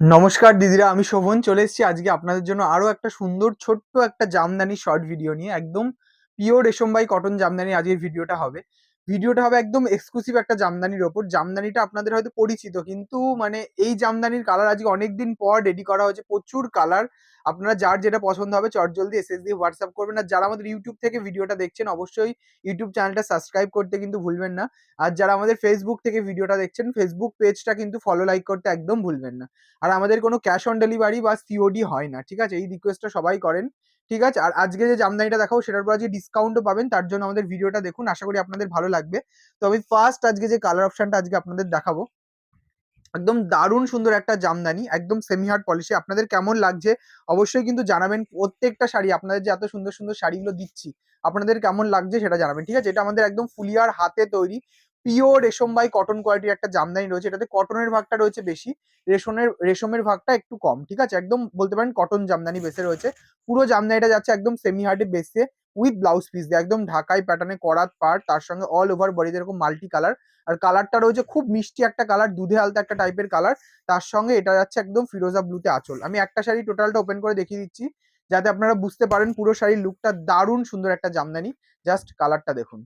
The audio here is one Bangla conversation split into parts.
নমস্কার দিদিরা, আমি শোভন। চলে এসেছি আজকে আপনাদের জন্য আরও একটা সুন্দর, ছোট্ট একটা জামদানি শর্ট ভিডিও নিয়ে। একদম পিওর রেশমবাই কটন জামদানি আজকের ভিডিওটা হবে। ভিডিওটা হবে একদম এক্সক্লুসিভ একটা জামদানির ওপর। জামদানিটা আপনাদের হয়তো পরিচিত, কিন্তু মানে এই জামদানির কালার আজকে অনেকদিন পর রেডি করা হয়েছে। প্রচুর কালার আপনারা যার যেটা পছন্দ হবে চট চটজলদি এসএস দিয়ে হোয়াটসঅ্যাপ করবেন। আর যারা আমাদের ইউটিউব থেকে ভিডিওটা দেখছেন, অবশ্যই ইউটিউব চ্যানেলটা সাবস্ক্রাইব করতে কিন্তু ভুলবেন না। আর যারা আমাদের ফেসবুক থেকে ভিডিওটা দেখছেন ফেসবুক পেজটা কিন্তু ফলো লাইক করতে একদম ভুলবেন না। আর আমাদের কোনো ক্যাশ অন ডেলিভারি বা সিওডি হয় না, ঠিক আছে? এই রিকোয়েস্টটা সবাই করেন। ঠিক আছে? আর আজকে যে জামদানিটা দেখাবো, সেটার উপর আজকে ডিসকাউন্টও পাবেন, তার জন্য আমাদের ভিডিওটা দেখুন। আশা করি আপনাদের ভালো লাগবে। তো আমি ফার্স্ট আজকে যে কালার অপশনটা আজকে আপনাদের দেখাবো। একদম দারুণ সুন্দর একটা জামদানি, একদম সেমি হার্ড পলিশি আপনাদের কেমন লাগছে অবশ্যই কিন্তু জানাবেন। প্রত্যেকটা শাড়ি, আপনাদের যে এত সুন্দর সুন্দর শাড়িগুলো দিচ্ছি, আপনাদের কেমন লাগছে সেটা জানাবেন, ঠিক আছে? এটা আমাদের একদম ফুলিয়ার হাতে তৈরি। পিওর রেশম বাই কটন কোয়ালিটির একটা জামদানি রয়েছে। এটাতে কটনের ভাগটা রয়েছে বেশি রেশমের রেশমের ভাগটা একটু কম, ঠিক আছে? একদম বলতে পারেন কটন জামদানি বেসে রয়েছে। পুরো জামদানিটা যাচ্ছে একদম সেমি হার্ডে বেসে উইথ ব্লাউজ পিস দিয়ে, একদম ঢাকাই প্যাটার্নে করাত পার তার সঙ্গে অল ওভার বডিতে এরকম মাল্টি কালার আর কালারটা রয়েছে খুব মিষ্টি একটা কালার দুধে আলতা একটা টাইপের কালার তার সঙ্গে এটা যাচ্ছে একদম ফিরোজা ব্লুতে আঁচল। আমি একটা শাড়ি টোটালটা ওপেন করে দেখিয়ে দিচ্ছি, যাতে আপনারা বুঝতে পারেন পুরো শাড়ির লুকটা দারুণ সুন্দর একটা জামদানি। জাস্ট কালারটা দেখুন।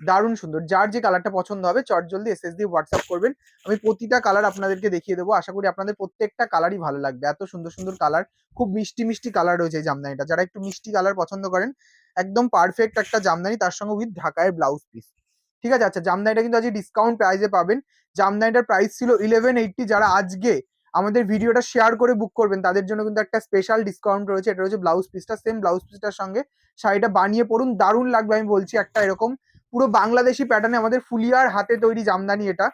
দারুণ সুন্দর। যার যে কালারটা পছন্দ হবে, চট জলদি এসএস দিয়ে হোয়াটসঅ্যাপ করবেন। আমি প্রতিটা কালার আপনাদেরকে দেখিয়ে দেবো। আশা করি আপনাদের প্রত্যেকটা কালারই ভালো লাগবে। এত সুন্দর সুন্দর কালার খুব মিষ্টি মিষ্টি কালার রয়েছে এই জামদানিটা। যারা একটু মিষ্টি কালার পছন্দ করেন, একদম পারফেক্ট একটা জামদানি, তার সঙ্গে উইথ ঢাকায় ব্লাউজ পিস ঠিক আছে? আচ্ছা জামদানিটা কিন্তু আজকে ডিসকাউন্ট প্রাইসে পাবেন। জামদানিটার প্রাইস ছিল ইলেভেন এইটটি যারা আজকে আমাদের ভিডিওটা শেয়ার করে বুক করবেন, তাদের জন্য কিন্তু একটা স্পেশাল ডিসকাউন্ট রয়েছে। এটা রয়েছে ব্লাউজ পিসটা সেম ব্লাউজ পিসটার সঙ্গে শাড়িটা বানিয়ে পড়ুন। দারুণ লাগবে আমি বলছি। একটা এরকম পুরো বাংলাদেশি প্যাটার্নে আমাদের ফুলিয়ার হাতে তৈরি জামদানি এটা।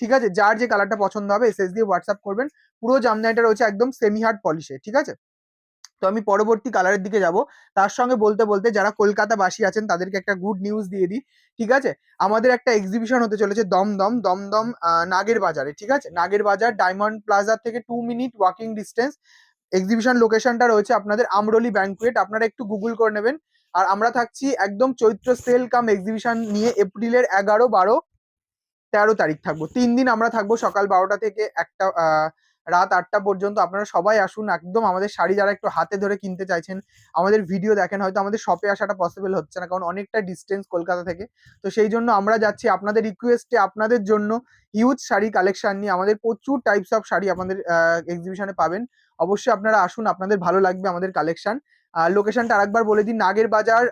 ঠিক আছে? যার যে কালারটা পছন্দ হবে এসএস দিয়ে হোয়াটসঅ্যাপ করবেন। পুরো জামদানিটা রয়েছে একদম সেমি হার্ড পলিশে ঠিক আছে? তো আমি পরবর্তী কালারের দিকে যাব। তার সঙ্গে বলতে বলতে যারা কলকাতাবাসী আছেন, তাদেরকে একটা গুড নিউজ দিয়ে দিই। ঠিক আছে? আমাদের একটা এক্সিবিশন হতে চলেছে দমদম দমদম নাগের বাজারে, ঠিক আছে? নাগের বাজার ডায়মন্ড প্লাজা থেকে two minute walking distance exhibition লোকেশনটা রয়েছে আপনাদের আমরলি ব্যাংকুয়েট আপনারা একটু গুগল করে নেবেন। আর আমরা থাকছি একদম চৈত্র সেল কাম এক্সিবিশন নিয়ে এপ্রিলের এগারো, বারো, তেরো তারিখ থাকব। তিন দিন আমরা থাকব সকাল বারোটা থেকে একটা রাত আটটা পর্যন্ত। আপনারা সবাই আসুন, একদম আমাদের শাড়ি যারা একটু হাতে ধরে কিনতে চাইছেন, আমাদের ভিডিও দেখেন, হয়তো আমাদের শপে আসাটা পসিবল হচ্ছে না, কারণ অনেকটা ডিস্টেন্স কলকাতা থেকে। তো সেই জন্য আমরা যাচ্ছি আপনাদের রিকোয়েস্টে আপনাদের জন্য হিউজ শাড়ি কালেকশন নিয়ে। আমাদের প্রচুর টাইপস অফ শাড়ি আপনাদের এক্সিবিশনে পাবেন। অবশ্যই আপনারা আসুন, আপনাদের ভালো লাগবে আমাদের কালেকশন লোকেশনটা আরেকবার বলে দিন নাগের বাজার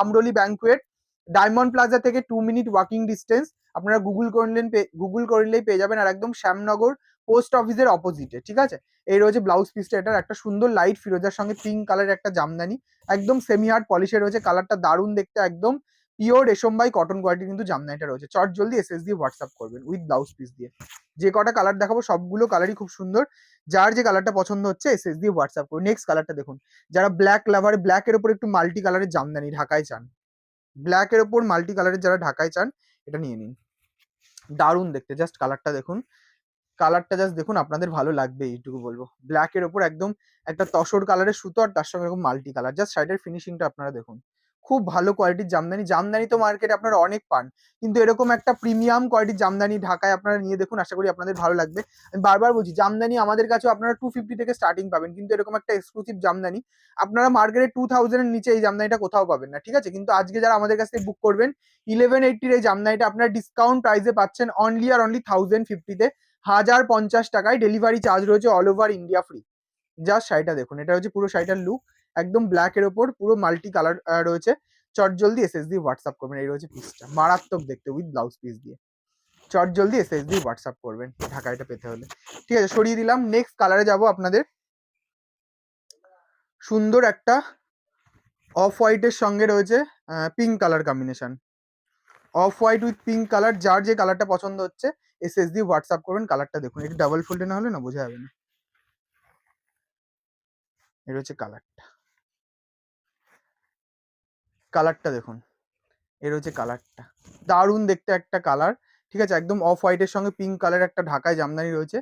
আমরলি ব্যাংকুয়েট ডায়মন্ড প্লাজা থেকে টু মিনিট ওয়াকিং ডিস্টেন্স আপনারা গুগল করলেন গুগল করলেই পেয়ে যাবেন, আর একদম শ্যামনগর পোস্ট অফিসের অপোজিটে ঠিক আছে? এই রয়েছে ব্লাউজ পিসটা এটার একটা সুন্দর লাইট ফিরোজার সঙ্গে পিঙ্ক কালারের একটা জামদানি, একদম সেমি হার্ড পলিশে রয়েছে কালারটা দারুণ দেখতে, একদম পিওর রেশম বাই কটন কোয়ালিটি কিন্তু জামদানিটা রয়েছে। চট জলদি এসএস দিয়ে হোয়াটসঅ্যাপ করবেন উইথ ব্লাউজ পিস দিয়ে। যে কটা কালার দেখাবো সবগুলো কালারই খুব সুন্দর। যার যে কালারটা পছন্দ হচ্ছে এসএস দিয়ে হোয়াটসঅ্যাপ করুন। নেক্সট কালারটা দেখুন। যারা ব্ল্যাক লাভার ব্ল্যাকের ওপর একটু মাল্টি কালারের জামদানি ঢাকায় চান। ব্ল্যাকের ওপর মাল্টি কালারের যারা ঢাকায় চান, এটা নিয়ে নিন। দারুণ দেখতে। জাস্ট কালারটা দেখুন। কালারটা জাস্ট দেখুন, আপনাদের ভালো লাগবে, এইটুকু বলব। ব্ল্যাকের ওপর একদম একটা তসর কালারের সুতো আর তার সঙ্গে এরকম মাল্টি কালার জাস্ট শাড়িটার ফিনিশিংটা আপনারা দেখুন। খুব ভালো কোয়ালিটির জামদানি। জামদানি তো মার্কেটে আপনারা অনেক পান। কিন্তু এরকম একটা প্রিমিয়াম কোয়ালিটির জামদানি ঢাকায় আপনারা নিয়ে দেখুন, আশা করি আপনাদের ভালো লাগবে। আমি বারবার বলছি, জামদানি আমাদের কাছেও আপনারা টু ফিফটি থেকে স্টার্টিং পাবেন। কিন্তু এরকম একটা এক্সক্লুসিভ জামদানি, আপনারা মার্কেটে টু থাউজেন্ডের নিচে এই জামদানিটা কোথাও পাবেন না, ঠিক আছে? কিন্তু আজকে যারা আমাদের কাছ থেকে বুক করবেন ইলেভেন এইটির এই জামদানিটা আপনারা ডিসকাউন্ট প্রাইসে পাচ্ছেন অনলি আর অনলি থাউজেন্ড ফিফটিতে হাজার পঞ্চাশ টাকায় ডেলিভারি চার্জ রয়েছে all over India free just শাড়িটা দেখুন, এটা হচ্ছে পুরো শাড়িটার লুক একদম ব্ল্যাক এর ওপর পুরো মাল্টি কালার রয়েছে। চট জলদি এস এস দিয়ে হোয়াটসঅ্যাপ করবেন, এই রয়েছে পিসটা মারাত্মক দেখতে উইথ ব্লাউজ পিস দিয়ে। চট জলদি এসএস দিয়ে হোয়াটসঅ্যাপ করবেন ঢাকা এটা পেতে হলে। ঠিক আছে, সরিয়ে দিলাম। নেক্সট কালারে যাব আপনাদের। সুন্দর একটা অফ হোয়াইটের সঙ্গে রয়েছে pink colour combination off white with pink colour যার যে কালারটা পছন্দ হচ্ছে এস এস দিয়ে হোয়াটসঅ্যাপ করবেন কালারটা দেখুন। এটা ডাবল ফোল্ডে না হলে না, বোঝা যাবে না। এটা হচ্ছে কালারটা কালারটা দেখুন। এর হচ্ছে কালারটা। দারুণ দেখতে একটা কালার। ঠিক আছে? একদম অফ হোয়াইটের সঙ্গে পিঙ্ক কালার একটা ঢাকায় জামদানি রয়েছে।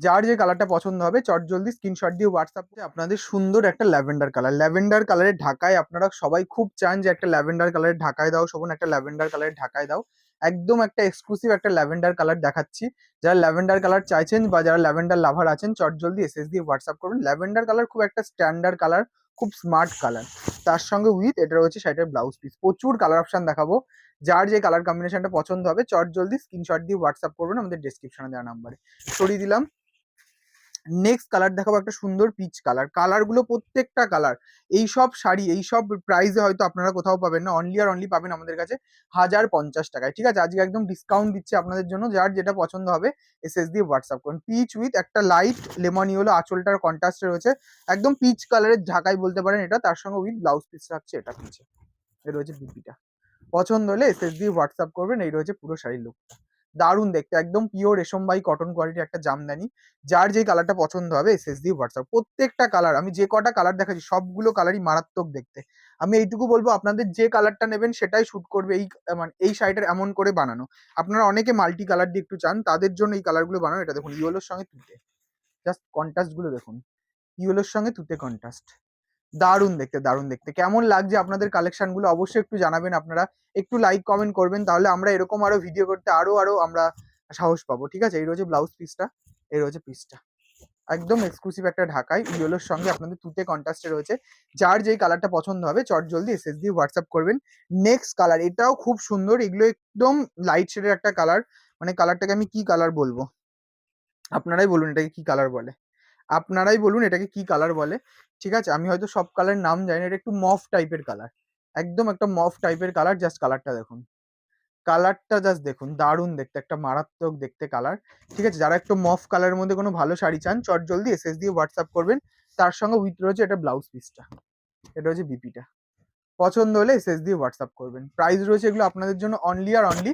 যার যে কালারটা পছন্দ হবে, চট জলদি স্ক্রিনশট দিয়ে হোয়াটসঅ্যাপ আপনাদের সুন্দর একটা ল্যাভেন্ডার কালার। ল্যাভেন্ডার কালারের ঢাকায় আপনারা সবাই খুব চান যে একটা ল্যাভেন্ডার কালারের ঢাকায় দাও, শোভন, একটা ল্যাভেন্ডার কালারের ঢাকায় দাও। একদম একটা এক্সক্লুসিভ একটা ল্যাভেন্ডার কালার দেখাচ্ছি। যারা ল্যাভেন্ডার কালার চাইছেন বা যারা ল্যাভেন্ডার লাভার আছেন, চট জলদি এসএস দিয়ে হোয়াটসঅ্যাপ করুন। ল্যাভেন্ডার কালার খুব একটা স্ট্যান্ডার্ড কালার। খুব স্মার্ট কালার তার সঙ্গে উইথ এটা রয়েছে শার্টের ব্লাউজ পিস প্রচুর কালার অপশান দেখাবো। যার যে কালার কম্বিনেশনটা পছন্দ হবে, চট জলদি স্ক্রিনশট দিয়ে হোয়াটসঅ্যাপ করবেন আমাদের ডিসক্রিপশনে দেওয়া নাম্বারে সরিয়ে দিলাম। নেক্সট কালার দেখাবো, একটা সুন্দর পিচ কালার কালারগুলো প্রত্যেকটা কালার এই সব শাড়ি, এই সব প্রাইসে হয়তো আপনারা কোথাও পাবেন না। অনলি আর অনলি পাবেন আমাদের কাছে হাজার পঞ্চাশ টাকায়। ঠিক আছে? আজকে একদম ডিসকাউন্ট দিচ্ছে আপনাদের জন্য। যার যেটা পছন্দ হবে এসএস দিয়ে হোয়াটসঅ্যাপ করুন। পিচ উইথ একটা লাইট লেমন ইয়েলো আঁচলটার কন্ট্রাস্টে রয়েছে। একদম পিচ কালারের ঢাকাই বলতে পারেন এটা। তার সঙ্গে উইথ ব্লাউজ পিস থাকছে এটা পিছে এ। রয়েছে বিপিটা। পছন্দ হলে এসএস দিয়ে হোয়াটসঅ্যাপ করবেন। এই রয়েছে পুরো শাড়ির লুকটা দারুণ দেখতে, একদম পিওর রেশম বাই কটন কোয়ালিটির একটা জামদানি, যার যেই কালারটা পছন্দ হবে এসএস দিয়ে হোয়াটসঅ্যাপ প্রত্যেকটা কালার আমি যে কটা কালার দেখাচ্ছি, সবগুলো কালারই মারাত্মক দেখতে। আমি এইটুকু বলব, আপনাদের যে কালারটা নেবেন, সেটাই শ্যুট করবে এই মানে এই শাড়িটার এমন করে বানানো। আপনারা অনেকে মাল্টি কালার দিয়ে একটু চান, তাদের জন্য এই কালারগুলো বানানো। এটা দেখুন, ইয়েলোর সঙ্গে তুতে। জাস্ট কন্ট্রাস্টগুলো দেখুন। ইয়েলোর সঙ্গে তুতে কন্ট্রাস্ট দারুণ দেখতে দারুণ দেখতে। কেমন লাগছে আপনাদের কালেকশনগুলো অবশ্যই একটু জানাবেন আপনারা। একটু লাইক কমেন্ট করবেন, তাহলে আমরা এরকম আরও ভিডিও করতে আরও আরও আমরা সাহস পাবো, ঠিক আছে? এই রয়েছে ব্লাউজ পিসটা এই রয়েছে পিসটা একদম এক্সক্লুসিভ একটা ঢাকায়, ইয়েলোর সঙ্গে আপনাদের তুতে কন্ট্রাস্টে রয়েছে। যার যেই কালারটা পছন্দ হবে, চট জলদি এসএস দিয়ে হোয়াটসঅ্যাপ করবেন। নেক্সট কালার এটাও খুব সুন্দর, এগুলো একদম লাইট শেডের একটা কালার মানে কালারটাকে আমি কি কালার বলব? আপনারাই বলুন এটাকে কি কালার বলে। আপনারাই বলুন এটাকে কি কালার বলে। ঠিক আছে? আমি হয়তো সব কালার নাম জানি এটা একটু মফ টাইপের কালার একদম একটা মফ টাইপের কালার জাস্ট কালারটা দেখুন। কালারটা জাস্ট দেখুন, দারুণ দেখতে, একটা মারাত্মক দেখতে কালার ঠিক আছে? যারা একটু মফ কালারের মধ্যে কোনো ভালো শাড়ি চান, চট জলদি এসএস দিয়ে হোয়াটসঅ্যাপ করবেন। তার সঙ্গে উইথ রয়েছে এটা ব্লাউজ পিসটা এটা হচ্ছে বিপিটা পছন্দ হলে এসএস দিয়ে হোয়াটসঅ্যাপ করবেন। প্রাইস রয়েছে এগুলো আপনাদের জন্য অনলি আর অনলি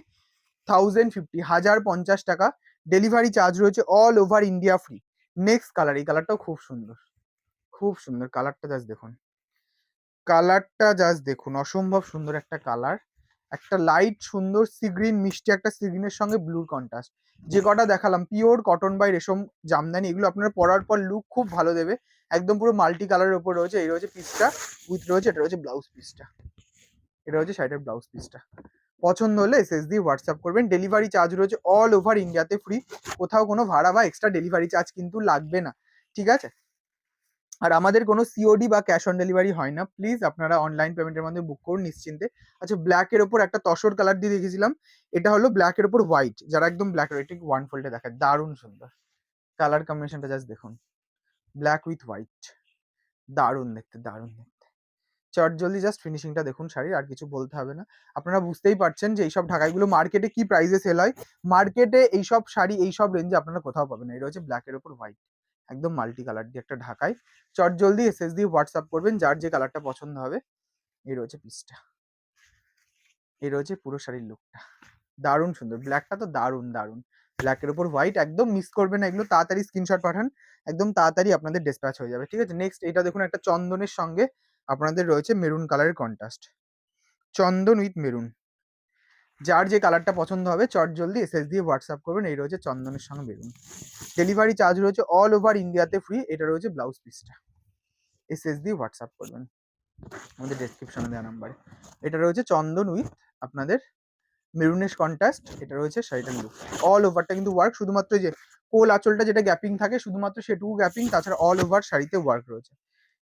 থাউজেন্ড ফিফটি হাজার পঞ্চাশ টাকা। ডেলিভারি চার্জ রয়েছে all over India free next colour এই কালারটাও খুব সুন্দর। খুব সুন্দর কালারটা জাস্ট দেখুন। কালারটা জাস্ট দেখুন, অসম্ভব সুন্দর একটা কালার একটা লাইট সুন্দর সি গ্রিন মিষ্টি একটা সি গ্রিনের সঙ্গে ব্লুর কন্ট্রাস্ট যে কটা দেখালাম পিওর কটন বাই রেশম, জামদানি, এগুলো আপনারা পরার পর লুক খুব ভালো দেবে। একদম পুরো মাল্টি কালারের উপর রয়েছে, এই রয়েছে পিসটা উইথ রয়েছে, এটা রয়েছে ব্লাউজ পিসটা এটা হচ্ছে শাড়িটার ব্লাউজ পিসটা পছন্দ হলে এসএস দিয়ে হোয়াটসঅ্যাপ করবেন। ডেলিভারি চার্জ রয়েছে অল ওভার ইন্ডিয়াতে ফ্রি কোথাও কোনো ভাড়া বা এক্সট্রা ডেলিভারি চার্জ কিন্তু লাগবে না। ঠিক আছে? আর আমাদের কোনো সিওডি বা ক্যাশ অন ডেলিভারি হয় না। প্লিজ আপনারা অনলাইন পেমেন্টের মাধ্যমে বুক করুন নিশ্চিন্তে। আচ্ছা ব্ল্যাকের ওপর একটা তসর কালার দিয়ে দেখেছিলাম এটা হলো ব্ল্যাকের ওপর হোয়াইট যারা একদম ব্ল্যাক এটা ওয়ান ফোল্ডে দেখায়। দারুণ সুন্দর। কালার কম্বিনেশনটা জাস্ট দেখুন। ব্ল্যাক উইথ হোয়াইট দারুণ দেখতে দারুণ দেখতে। চট জলদি জাস্ট ফিনিশিংটা দেখুন শাড়ির, আর কিছু বলতে হবে না। আপনারা বুঝতেই পারছেন যে এইসব ঢাকাইগুলো মার্কেটে কি প্রাইসে সেল হয়। মার্কেটে এইসব শাড়ি, এইসব রেঞ্জে আপনারা কোথাও পাবেন এটা হচ্ছে ব্ল্যাকের ওপর হোয়াইট একদম মাল্টি কালার দিয়ে একটা ঢাকায় চট জলদি এসএস দিয়ে হোয়াটসঅ্যাপ করবেন, যার যে কালারটা পছন্দ হবে। এই রয়েছে পিসটা এই রয়েছে পুরো শাড়ির লুকটা দারুণ সুন্দর। ব্ল্যাকটা তো দারুণ দারুণ। ব্ল্যাকের উপর হোয়াইট একদম মিস করবেন না এগুলো। তাড়াতাড়ি স্ক্রিনশট পাঠান। একদম তাড়াতাড়ি আপনাদের ডিসপ্যাচ হয়ে যাবে। ঠিক আছে? নেক্সট এটা দেখুন একটা চন্দনের সঙ্গে আপনাদের রয়েছে মেরুন কালারের কন্ট্রাস্ট। Chandan with maroon. যার যে কালারটা পছন্দ হবে, চট জলদি এসএস দিয়ে হোয়াটসঅ্যাপ করবেন। এই রয়েছে চন্দনের সঙ্গে মেরুন। ডেলিভারি চার্জ রয়েছে অল ওভার ইন্ডিয়াতে ফ্রি এটা রয়েছে ব্লাউজ পিসটা এসএস দিয়ে হোয়াটসঅ্যাপ করবেন। আমাদের ডেসক্রিপশনে দেওয়া নাম্বারে এটা রয়েছে চন্দন উইথ আপনাদের মেরুনেশ কন্ট্রাস্ট। এটা রয়েছে শাড়িটার লুক অল ওভারটা কিন্তু ওয়ার্ক শুধুমাত্র যে কোল আঁচলটা যেটা গ্যাপিং থাকে, শুধুমাত্র সেটুকু গ্যাপিং তাছাড়া অল ওভার শাড়িতে ওয়ার্ক রয়েছে।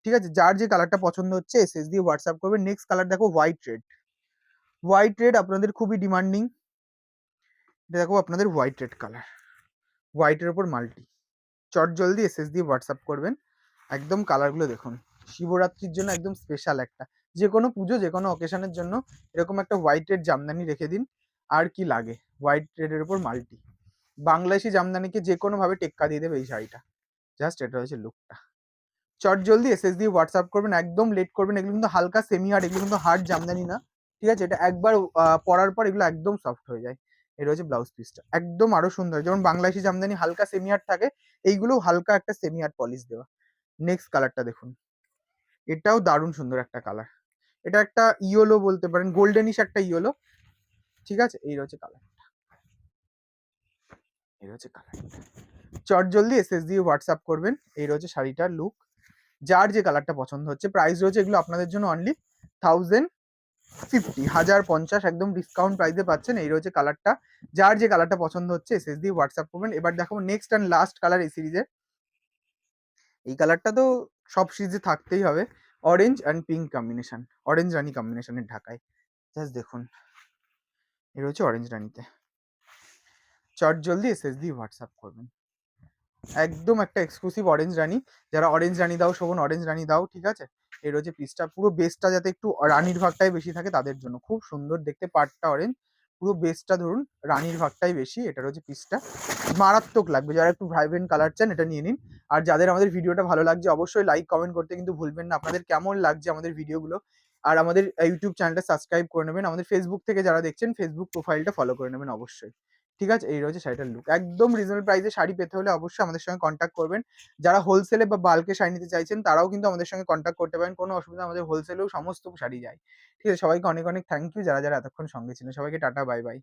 ঠিক আছে? যার যে কালারটা পছন্দ হচ্ছে এসএস দিয়ে হোয়াটসঅ্যাপ করবেন নেক্সট কালার দেখো হোয়াইট রেড হোয়াইট রেড আপনাদের খুবই ডিমান্ডিং এটা দেখো আপনাদের হোয়াইট রেড কালার হোয়াইটের ওপর মাল্টি চট জলদি এসএস দিয়ে হোয়াটসঅ্যাপ করবেন। একদম কালারগুলো দেখুন। শিবরাত্রির জন্য একদম স্পেশাল একটা। যে কোনো পুজো, যে কোনো অকেশনের জন্য এরকম একটা হোয়াইট রেড জামদানি রেখে দিন। আর কি লাগে? হোয়াইট রেডের ওপর মাল্টি বাংলাদেশি জামদানিকে যে কোনোভাবে টেক্কা দিয়ে দেবে এই শাড়িটা। জাস্ট এটা হচ্ছে লুকটা চট জলদি এসএস দিয়ে হোয়াটসঅ্যাপ করবেন, একদম লেট করবেন, এগুলো কিন্তু হালকা সেমি হার্ড এগুলো কিন্তু হার্ড জামদানি না, ঠিক আছে? এটা একবার পরার পর এগুলো একদম সফট হয়ে যায়। এটা হচ্ছে ব্লাউজ পিসটা একদম আরও সুন্দর, যেমন বাংলাদেশি জামদানি হালকা সেমি হার্ড থাকে এইগুলো হালকা একটা সেমি হার্ড পলিশ দেওয়া। নেক্সট কালারটা দেখুন। এটাও দারুণ সুন্দর একটা কালার এটা একটা ইয়েলো বলতে পারেন গোল্ডেনিশ একটা ইয়েলো ঠিক আছে? এই রয়েছে কালারটা এই রয়েছে কালার চট জলদি এসএস দিয়ে হোয়াটসঅ্যাপ করবেন এই রয়েছে শাড়িটার লুক যার যে কালারটা পছন্দ হচ্ছে প্রাইস রয়েছে এগুলো আপনাদের জন্য অনলি থাউজেন্ড ফিফটি হাজার পঞ্চাশ একদম ডিসকাউন্ট প্রাইসে পাচ্ছেন। এই রয়েছে কালারটা যার যে কালারটা পছন্দ হচ্ছে এসএস দিয়ে হোয়াটসঅ্যাপ করবেন। এবার দেখো নেক্সট অ্যান্ড লাস্ট কালার এই সিরিজের এই কালারটা তো সব সিরিজে থাকতেই হবে। Orange and pink combination orange রানি কম্বিনেশনের ঢাকায়। জাস্ট দেখুন। এ রয়েছে অরেঞ্জ রানিতে চট জলদি এসএস দিয়ে হোয়াটসঅ্যাপ করবেন। একদম একটা এক্সক্লুসিভ অরেঞ্জ রানি। যারা অরেঞ্জ রানি দাও, শোভন অরেঞ্জ রানি দাও, ঠিক আছে? এই হচ্ছে পিসটা পুরো বেসটা যাতে একটু রানির ভাগটাই বেশি থাকে তাদের জন্য। খুব সুন্দর দেখতে পাটটা অরেঞ্জ পুরো বেসটা ধরুন রানির ভাগটাই বেশি। এটা হচ্ছে পিসটা মারাত্মক লাগবে। যারা একটু ভাইব্রেন্ট কালার চান, এটা নিয়ে নিন। আর যাদের আমাদের ভিডিওটা ভালো লাগছে, অবশ্যই লাইক কমেন্ট করতে কিন্তু ভুলবেন না। আপনাদের কেমন লাগছে আমাদের ভিডিওগুলো? আর আমাদের ইউটিউব চ্যানেলটা সাবস্ক্রাইব করে নেবেন। আমাদের ফেসবুক থেকে যারা দেখছেন ফেসবুক প্রোফাইলটা ফলো করে নেবেন অবশ্যই। ঠিক আছে? এই রয়েছে শাড়িটার লুক একদম রিজনেবল প্রাইসে শাড়ি পেতে হলে অবশ্যই আমাদের সঙ্গে কন্ট্যাক্ট করবেন। যারা হোলসেলে বা বাল্কে শাড়ি নিতে চাইছেন, তারাও কিন্তু আমাদের সঙ্গে কন্ট্যাক্ট করতে পারেন। কোনো অসুবিধা আমাদের হোলসেলেও সমস্ত শাড়ি যায়। ঠিক আছে? সবাইকে অনেক অনেক থ্যাংক ইউ যারা যারা এতক্ষণ সঙ্গে ছিলেন। সবাইকে টাটা বাই বাই